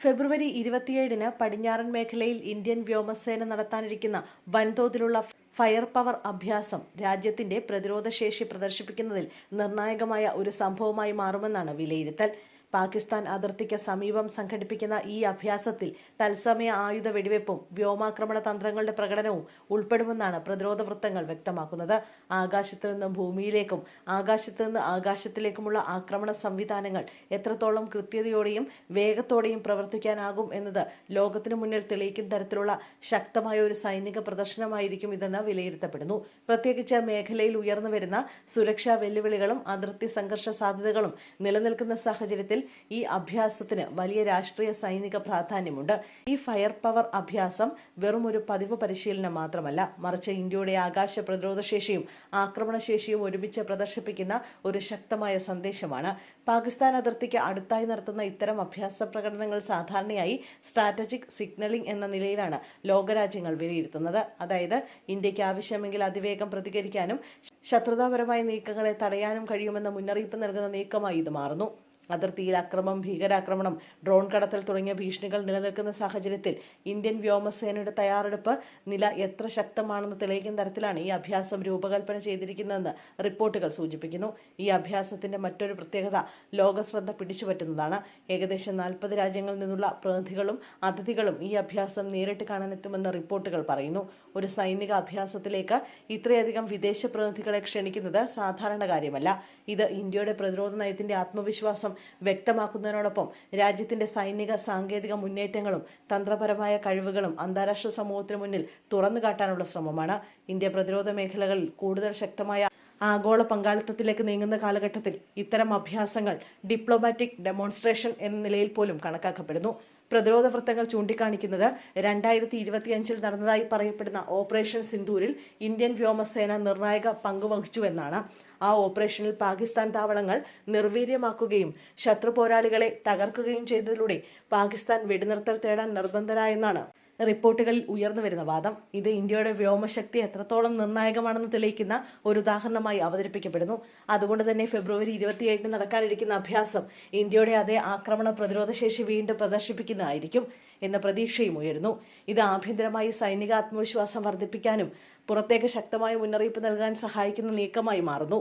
ഫെബ്രുവരി ഇരുപത്തിയേഴിന് പടിഞ്ഞാറൻ മേഖലയിൽ ഇന്ത്യൻ വ്യോമസേന നടത്താനിരിക്കുന്ന വൻതോതിലുള്ള ഫയർ പവർ അഭ്യാസം രാജ്യത്തിന്റെ പ്രതിരോധശേഷി പ്രദർശിപ്പിക്കുന്നതിൽ നിർണായകമായ ഒരു സംഭവമായി മാറുമെന്നാണ് വിലയിരുത്തൽ. പാകിസ്ഥാൻ അതിർത്തിക്ക് സമീപം സംഘടിപ്പിക്കുന്ന ഈ അഭ്യാസത്തിൽ തത്സമയ ആയുധ വെടിവെപ്പും വ്യോമാക്രമണ തന്ത്രങ്ങളുടെ പ്രകടനവും ഉൾപ്പെടുമെന്നാണ് പ്രതിരോധ വൃത്തങ്ങൾ വ്യക്തമാക്കുന്നത്. ആകാശത്ത് നിന്ന് ഭൂമിയിലേക്കും ആകാശത്ത് നിന്ന് ആകാശത്തിലേക്കുമുള്ള ആക്രമണ സംവിധാനങ്ങൾ എത്രത്തോളം കൃത്യതയോടെയും വേഗത്തോടെയും പ്രവർത്തിക്കാനാകും എന്നത് ലോകത്തിനു മുന്നിൽ തെളിയിക്കുന്ന തരത്തിലുള്ള ശക്തമായ ഒരു സൈനിക പ്രദർശനമായിരിക്കും ഇതെന്ന് വിലയിരുത്തപ്പെടുന്നു. പ്രത്യേകിച്ച് മേഖലയിൽ ഉയർന്നു വരുന്ന സുരക്ഷാ വെല്ലുവിളികളും അതിർത്തി സംഘർഷ സാധ്യതകളും നിലനിൽക്കുന്ന സാഹചര്യത്തിൽ ഈ അഭ്യാസത്തിന് വലിയ രാഷ്ട്രീയ സൈനിക പ്രാധാന്യമുണ്ട്. ഈ ഫയർ പവർ അഭ്യാസം വെറും ഒരു പതിവ് പരിശീലനം മാത്രമല്ല മറിച്ച് ഇന്ത്യയുടെ ആകാശ പ്രതിരോധശേഷിയും ആക്രമണശേഷിയും ഒരുമിച്ച് പ്രദർശിപ്പിക്കുന്ന ഒരു ശക്തമായ സന്ദേശമാണ്. പാകിസ്ഥാൻ അതിർത്തിക്ക് അടുത്തായി നടത്തുന്ന ഇത്തരം അഭ്യാസ പ്രകടനങ്ങൾ സാധാരണയായി സ്ട്രാറ്റജിക് സിഗ്നലിംഗ് എന്ന നിലയിലാണ് ലോകരാജ്യങ്ങൾ വിലയിരുത്തുന്നത്. അതായത് ഇന്ത്യയ്ക്ക് ആവശ്യമെങ്കിൽ അതിവേഗം പ്രതികരിക്കാനും ശത്രുതാപരമായ നീക്കങ്ങളെ തടയാനും കഴിയുമെന്ന മുന്നറിയിപ്പ് നൽകുന്ന നീക്കമായി ഇത് മാറുന്നു. അതിർത്തിയിൽ അക്രമം ഭീകരാക്രമണം ഡ്രോൺ കടത്തൽ തുടങ്ങിയ ഭീഷണികൾ നിലനിൽക്കുന്ന സാഹചര്യത്തിൽ ഇന്ത്യൻ വ്യോമസേനയുടെ തയ്യാറെടുപ്പ് നില എത്ര ശക്തമാണെന്ന് തെളിയിക്കുന്ന തരത്തിലാണ് ഈ അഭ്യാസം രൂപകൽപ്പന ചെയ്തിരിക്കുന്നതെന്ന് റിപ്പോർട്ടുകൾ സൂചിപ്പിക്കുന്നു. ഈ അഭ്യാസത്തിന്റെ മറ്റൊരു പ്രത്യേകത ലോകശ്രദ്ധ പിടിച്ചുപറ്റുന്നതാണ്. ഏകദേശം നാൽപ്പത് രാജ്യങ്ങളിൽ നിന്നുള്ള പ്രതിനിധികളും അതിഥികളും ഈ അഭ്യാസം നേരിട്ട് കാണാനെത്തുമെന്ന് റിപ്പോർട്ടുകൾ പറയുന്നു. ഒരു സൈനിക അഭ്യാസത്തിലേക്ക് ഇത്രയധികം വിദേശ പ്രതിനിധികളെ ക്ഷണിക്കുന്നത് സാധാരണ കാര്യമല്ല. ഇത് ഇന്ത്യയുടെ പ്രതിരോധ നയത്തിന്റെ ആത്മവിശ്വാസം വ്യക്തമാക്കുന്നതിനോടൊപ്പം രാജ്യത്തിന്റെ സൈനിക സാങ്കേതിക മുന്നേറ്റങ്ങളും തന്ത്രപരമായ കഴിവുകളും അന്താരാഷ്ട്ര സമൂഹത്തിന് മുന്നിൽ തുറന്നു കാട്ടാനുള്ള ശ്രമമാണ്. ഇന്ത്യ പ്രതിരോധ മേഖലകളിൽ കൂടുതൽ ശക്തമായ ആഗോള പങ്കാളിത്തത്തിലേക്ക് നീങ്ങുന്ന കാലഘട്ടത്തിൽ ഇത്തരം അഭ്യാസങ്ങൾ ഡിപ്ലോമാറ്റിക് ഡെമോൺസ്ട്രേഷൻ എന്ന നിലയിൽ പോലും കണക്കാക്കപ്പെടുന്നു. പ്രതിരോധ വൃത്തങ്ങൾ ചൂണ്ടിക്കാണിക്കുന്നത് രണ്ടായിരത്തി ഇരുപത്തിയഞ്ചിൽ നടന്നതായി പറയപ്പെടുന്ന ഓപ്പറേഷൻ സിന്ദൂരിൽ ഇന്ത്യൻ വ്യോമസേന നിർണായക പങ്കുവഹിച്ചുവെന്നാണ് ആ ഓപ്പറേഷനിൽ പാകിസ്ഥാൻ താവളങ്ങൾ നിർവീര്യമാക്കുകയും ശത്രു പോരാളികളെ തകർക്കുകയും ചെയ്തതിലൂടെ പാകിസ്ഥാൻ വെടിനിർത്തൽ തേടാൻ നിർബന്ധരായെന്നാണ് റിപ്പോർട്ടുകളിൽ ഉയർന്നു വരുന്ന വാദം. ഇത് ഇന്ത്യയുടെ വ്യോമശക്തി എത്രത്തോളം നിർണായകമാണെന്ന് തെളിയിക്കുന്ന ഒരു ഉദാഹരണമായി അവതരിപ്പിക്കപ്പെടുന്നു. അതുകൊണ്ട് തന്നെ ഫെബ്രുവരി ഇരുപത്തിയേഴിന് നടക്കാനിരിക്കുന്ന അഭ്യാസം ഇന്ത്യയുടെ അതേ ആക്രമണ പ്രതിരോധ ശേഷി വീണ്ടും പ്രദർശിപ്പിക്കുന്നതായിരിക്കും എന്ന പ്രതീക്ഷയും ഉയരുന്നു. ഇത് ആഭ്യന്തരമായി സൈനിക ആത്മവിശ്വാസം വർദ്ധിപ്പിക്കാനും പുറത്തേക്ക് ശക്തമായ മുന്നറിയിപ്പ് നൽകാൻ സഹായിക്കുന്ന നീക്കമായി മാറുന്നു.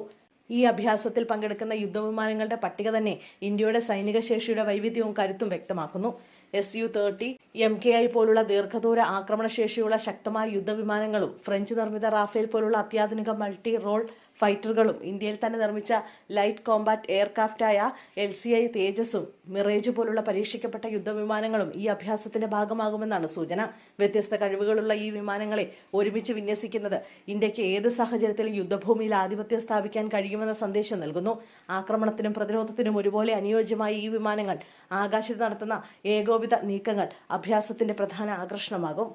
ഈ അഭ്യാസത്തിൽ പങ്കെടുക്കുന്ന യുദ്ധവിമാനങ്ങളുടെ പട്ടിക തന്നെ ഇന്ത്യയുടെ സൈനിക ശേഷിയുടെ വൈവിധ്യവും കരുത്തും വ്യക്തമാക്കുന്നു. S U thirty M K I പോലുള്ള ദീർഘദൂര ആക്രമണശേഷിയുള്ള ശക്തമായ യുദ്ധവിമാനങ്ങളും ഫ്രഞ്ച് നിർമ്മിത റാഫേൽ പോലുള്ള അത്യാധുനിക മൾട്ടി റോൾ ഫൈറ്ററുകളും ഇന്ത്യയിൽ തന്നെ നിർമ്മിച്ച ലൈറ്റ് കോമ്പാറ്റ് എയർക്രാഫ്റ്റായ എൽ സി ഐ തേജസും മിറേജ് പോലുള്ള പരീക്ഷിക്കപ്പെട്ട യുദ്ധവിമാനങ്ങളും ഈ അഭ്യാസത്തിന്റെ ഭാഗമാകുമെന്നാണ് സൂചന. വ്യത്യസ്ത കഴിവുകളുള്ള ഈ വിമാനങ്ങളെ ഒരുമിച്ച് വിന്യസിക്കുന്നത് ഇന്ത്യയ്ക്ക് ഏത് സാഹചര്യത്തിലും യുദ്ധഭൂമിയിൽ ആധിപത്യം സ്ഥാപിക്കാൻ കഴിയുമെന്ന സന്ദേശം നൽകുന്നു. ആക്രമണത്തിനും പ്രതിരോധത്തിനും ഒരുപോലെ അനുയോജ്യമായ ഈ വിമാനങ്ങൾ ആകാശത്ത് നടത്തുന്ന ഏകോപിത നീക്കങ്ങൾ അഭ്യാസത്തിന്റെ പ്രധാന ആകർഷണമാകും